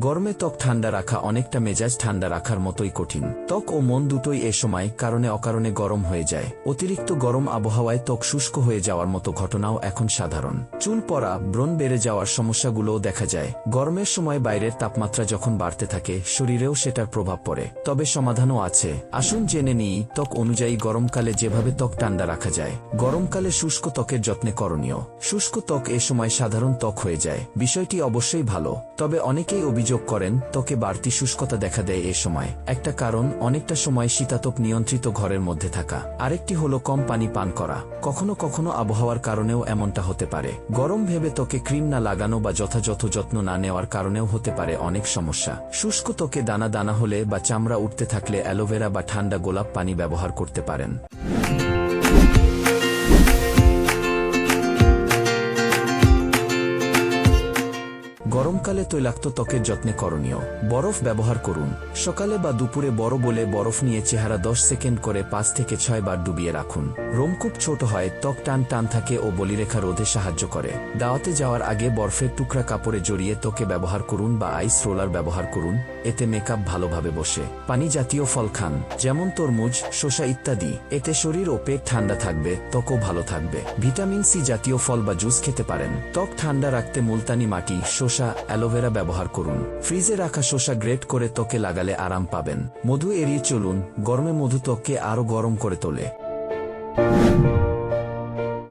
গরমে ত্বক ঠান্ডা রাখা অনেকটা মেজাজ ঠান্ডা রাখার মতোই কঠিন। ত্বক ও মন দুটোই এ সময় কারণে অকারণে গরম হয়ে যায়। অতিরিক্ত গরম আবহাওয়ায় ত্বক শুষ্ক হয়ে যাওয়ার মতো ঘটনাও এখন সাধারণ। চুল পড়া, ব্রণ বেড়ে যাওয়ার সমস্যাগুলোও দেখা যায়। গরমের সময় বাইরের তাপমাত্রা যখন বাড়তে থাকে, শরীরেও সেটার প্রভাব পড়ে। তবে সমাধানও আছে। আসুন জেনে নিই, ত্বক অনুযায়ী গরমকালে যেভাবে ত্বক ঠান্ডা রাখা যায়। গরমকালে শুষ্ক ত্বকের যত্নে করণীয়। শুষ্ক ত্বক এ সময় সাধারণ ত্বক হয়ে যায়। বিষয়টি অবশ্যই ভালো। তবে অনেকেই অভিযোগ করেন, ত্বকে বাড়তি শুষ্কতা দেখা দেয় এ সময়। একটা কারণ, অনেকটা সময় শীতাতপ নিয়ন্ত্রিত ঘরের মধ্যে থাকা। আরেকটি হল কম পানি পান করা। কখনো কখনো আবহাওয়ার কারণেও এমনটা হতে পারে। গরম ভেবে ত্বকে ক্রিম না লাগানো বা যথাযথ যত্ন না নেওয়ার কারণেও হতে পারে অনেক সমস্যা। শুষ্ক ত্বকে দানা দানা হলে বা চামড়া উঠতে থাকলে অ্যালোভেরা বা ঠান্ডা গোলাপ পানি ব্যবহার করতে পারেন। গরমকালে তৈলাক্ত ত্বকের যত্নে করণীয়। বরফ ব্যবহার করুন। সকালে বা দুপুরে বড় বলে বরফ নিয়ে চেহারা দশ সেকেন্ড করে পাঁচ থেকে ছয় বার ডুবিয়ে রাখুন। রোমকূপ ছোট হয়, ত্বক টান টান থাকে ও বলিরেখা রোধে সাহায্য করে। দাওয়াতে যাওয়ার আগে বরফের টুকরা কাপড়ে জড়িয়ে ত্বকে ব্যবহার করুন বা আইস রোলার ব্যবহার করুন, এতে মেকআপ ভালোভাবে বসে। পানি জাতীয় ফল খান, যেমন তরমুজ, শসা ইত্যাদি। এতে শরীর ও পেট ঠান্ডা থাকবে, ত্বকও ভালো থাকবে। ভিটামিন সি জাতীয় ফল বা জুস খেতে পারেন। ত্বক ঠান্ডা রাখতে মুলতানি মাটি, শসা অ্যালোভেরা ব্যবহার করুন। ফ্রিজে রাখা শসা গ্রেট করে ত্বকে লাগালে আরাম পাবেন। মধু এড়িয়ে চলুন, গরমে মধু ত্বককে আরও গরম করে তোলে।